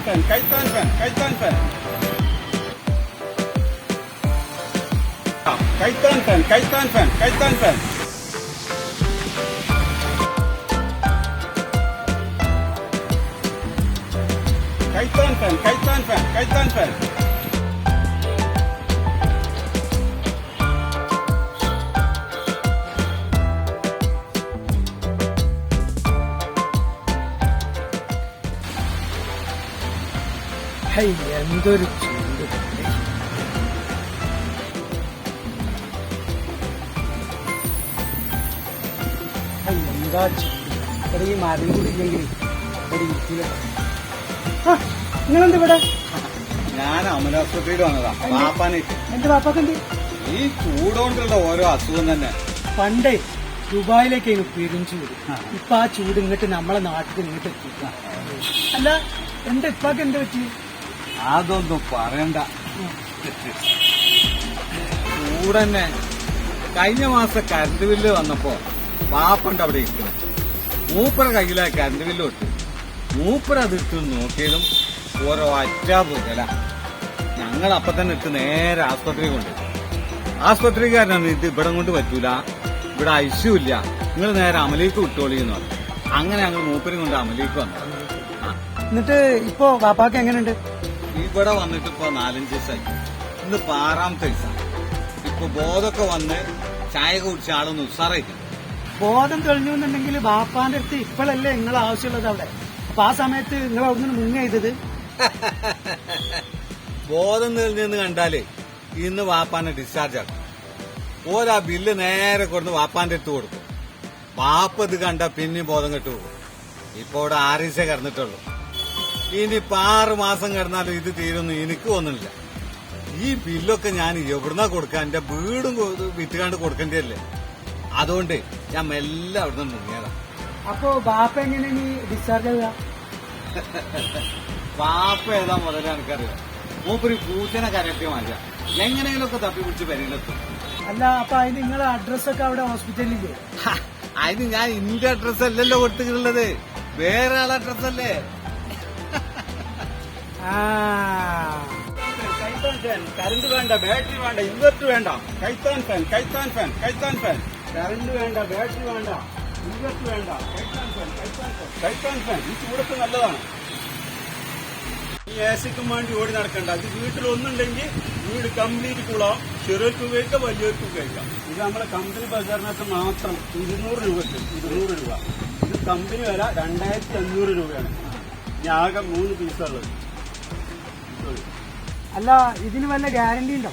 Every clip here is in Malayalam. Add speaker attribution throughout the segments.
Speaker 1: ഫാൻ കൈത്താൻ ഫാൻ കൈത്താൻ ഫാൻ ആ, കൈത്താൻ fan കൈത്താൻ fan കൈത്താൻ fan കൈത്താൻ fan കൈത്താൻ fan കൈത്താൻ fan
Speaker 2: ഹൈ എന്തൊരു ചൂട് ഹൈ, എന്താ ചൂട് ഇവിടെ ഈ മരം കൂടി ഇല്ലെങ്കിൽ ഇവിടെ ഇരിക്കില്ല ആ നിങ്ങളെന്ത് ഇവിടെ
Speaker 1: ഞാൻ അമലാസ്പത്രിയിൽ വന്നതാ പാപ്പാനെ.
Speaker 2: എന്റെ പാപ്പാക്കെന്ത്?
Speaker 1: ഈ ചൂടുകൊണ്ടുള്ള ഓരോ അസുഖം തന്നെ.
Speaker 2: പണ്ടേ ദുബായിലേക്ക് പെരും ചൂട്. ഇപ്പൊ ആ ചൂട് ഇങ്ങോട്ട് നമ്മളെ നാട്ടിൽ ഇങ്ങോട്ട് എത്തിക്ക അല്ല എന്റെ ഇപ്പാക്ക് എന്ത് പറ്റി?
Speaker 1: അതൊന്നും പറയണ്ട. കൂടന്നെ കഴിഞ്ഞ മാസം കരണ്ട് ബില്ല് വന്നപ്പോ പാപ്പണ്ട് അവിടെ ഇരിക്കുന്നു. മൂപ്പര കയ്യിലാ കരണ്ട് ബില്ല് ഇട്ടു മൂപ്പര അത് ഇട്ട് നോക്കിയതും ഓരോ അറ്റ പുകല ഞങ്ങൾ അപ്പൊ തന്നെ ഇട്ട് നേരെ ആസ്പത്രി കൊണ്ട് ആസ്പത്രിക്കാരനാണ് ഇത് ഇവിടെ കൊണ്ട് പറ്റൂല. ഇവിടെ ഐശ്യൂല്ല നിങ്ങൾ നേരെ അമലേക്ക് വിട്ടോളിന്ന് പറഞ്ഞു. അങ്ങനെ ഞങ്ങൾ മൂപ്പരും കൊണ്ട് അമലേക്ക് വന്നു.
Speaker 2: എന്നിട്ട് ഇപ്പോ വാപ്പാക്ക് എങ്ങനെയുണ്ട്
Speaker 1: ഇവിടെ വന്നിട്ട് ഇപ്പൊ നാലഞ്ച് ദിവസമായി ഇന്ന് ആറാമത്തെ ദിവസം ഇപ്പൊ ബോധമൊക്കെ വന്ന് ചായ കുടിച്ച ആളൊന്ന് ഉസാറായിരിക്കും
Speaker 2: ബോധം തെളിഞ്ഞു എന്നുണ്ടെങ്കിൽ ബാപ്പാന്റെ അടുത്ത് ഇപ്പോഴല്ലേ നിങ്ങൾ ആവശ്യമുള്ളത് അവിടെ? അപ്പൊ ആ സമയത്ത് നിങ്ങൾ അവിടെ നിന്ന് മുങ്ങ ചെയ്തത്?
Speaker 1: ബോധം തെളിഞ്ഞെന്ന് കണ്ടാലേ ഇന്ന് വാപ്പാനെ ഡിസ്ചാർജ് ആക്കും. ഓരാ ബില്ല് നേരെ കൊണ്ട് വാപ്പാന്റെ അടുത്ത് കൊടുക്കും. വാപ്പ ഇത് കണ്ട പിന്നെ ബോധം കെട്ടു പോകും ഇപ്പൊ ഇവിടെ ആരീസേ കിടന്നിട്ടുള്ളൂ. ഇനിയിപ്പൊ ആറ് മാസം കിടന്നാലും ഇത് തീരുന്നു എനിക്ക് ഒന്നുമില്ല ഈ ബില്ലൊക്കെ ഞാൻ എവിടുന്നാ കൊടുക്കാൻ എന്റെ വീടും വിറ്റുകാണ്ട് കൊടുക്കേണ്ടതല്ലേ അതുകൊണ്ട് ഞാൻ മെല്ലെ അവിടുന്ന് മുങ്ങിയതാ.
Speaker 2: അപ്പോ ബാപ്പ എങ്ങനെ നീ ഡിസ്ചാർജ് ആവുക
Speaker 1: വാപ്പ ഏതാ മുതലേ എനിക്കറിയാം മൂപ്പര് പൂച്ചനെ കരട്ടി മാറ്റാം. എങ്ങനെയെങ്കിലുമൊക്കെ തപ്പി പിടിച്ച് പെരയിലെത്തും
Speaker 2: അല്ല അപ്പൊ അതിന് നിങ്ങളെ അഡ്രസ്സൊക്കെ അവിടെ ഹോസ്പിറ്റലില്ലേ
Speaker 1: അതിന് ഞാൻ ഇന്റെ അഡ്രസ് അല്ലല്ലോ കൊടുത്തിട്ടുള്ളത്. വേറെ ആളെ അഡ്രസ് അല്ലേ?
Speaker 2: ആ
Speaker 1: കൈത്താൻ ഫാൻ കറണ്ട് വേണ്ട ബാറ്ററി വേണ്ട ഇൻവെർട്ടർ വേണ്ട. Kaithan fan Kaithan fan Kaithan fan current വേണ്ട ബാറ്ററി വേണ്ട ഇൻവെർട്ടർ വേണ്ട. Kaithan fan Kaithan fan Kaithan fan ഈ ചൂടത്ത് നല്ലതാണ്. ഈ ഏസിക്കും വേണ്ടി ഓടി നടക്കണ്ട. അത് വീട്ടിൽ ഒന്നുണ്ടെങ്കിൽ വീട് കംപ്ലീറ്റ് കൂളാം. ചെറിയർക്ക് കഴിക്കാം വലിയവർക്കും കഴിക്കാം ഇത് നമ്മളെ കമ്പനി ബജാറിനകത്ത് മാത്രം ഇരുന്നൂറ് രൂപയ്ക്ക് ഇരുന്നൂറ് രൂപ. ഇത് കമ്പനി വില രണ്ടായിരത്തി അഞ്ഞൂറ് രൂപയാണ്. ഇനി ആകെ മൂന്ന് പീസുള്ളത്
Speaker 2: അല്ല ഇതിന് വല്ല ഗ്യാരണ്ടി ഉണ്ടോ?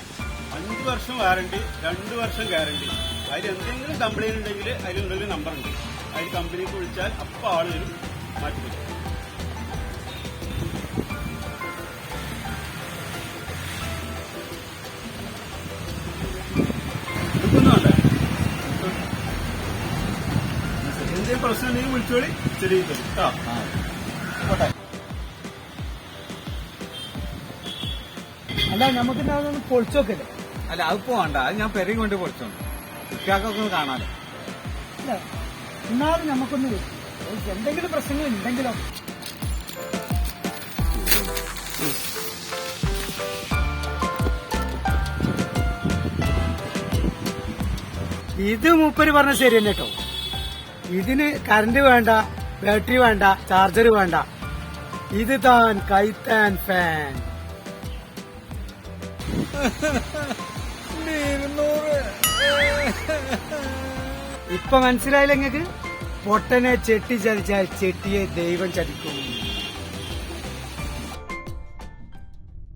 Speaker 1: അഞ്ച് വർഷം വാറണ്ടി രണ്ട് വർഷം ഗ്യാരണ്ടി അതിൽ എന്തെങ്കിലും കംപ്ലൈന്റ് ഉണ്ടെങ്കിൽ അതിലുണ്ടെങ്കിൽ നമ്പർ ഉണ്ട്. അതിൽ കമ്പനിക്ക് വിളിച്ചാൽ അപ്പോൾ ആൾ വരും. മാറ്റി എന്തെങ്കിലും പ്രശ്നം ഉണ്ടെങ്കിൽ വിളിച്ചോളി. ശരി കേട്ടോ
Speaker 2: അല്ല നമുക്ക് പൊളിച്ചു നോക്കല്ലേ
Speaker 1: അല്ല അതിപ്പോ വേണ്ട. അത് ഞാൻ പെരുകി കൊണ്ട് പൊളിച്ചോണ്ട് കുട്ടികൾക്കൊക്കെ ഒന്ന് കാണാലോ.
Speaker 2: അല്ല എന്നാലും നമുക്കൊന്ന് എന്തെങ്കിലും പ്രശ്നങ്ങൾ ഉണ്ടെങ്കിലോ? ഇത് മൂപ്പര് പറഞ്ഞ ശരി തന്നെ കേട്ടോ ഇതിന് കറണ്ട് വേണ്ട ബാറ്ററി വേണ്ട ചാർജർ വേണ്ട. ഇത് താൻ കൈത്താൻ ഫാൻ ഇപ്പൊ മനസ്സിലായില്ല നിങ്ങക്ക് പൊട്ടനെ ചെട്ടി ചതിച്ചാൽ ചെട്ടിയെ ദൈവം ചതിക്കും.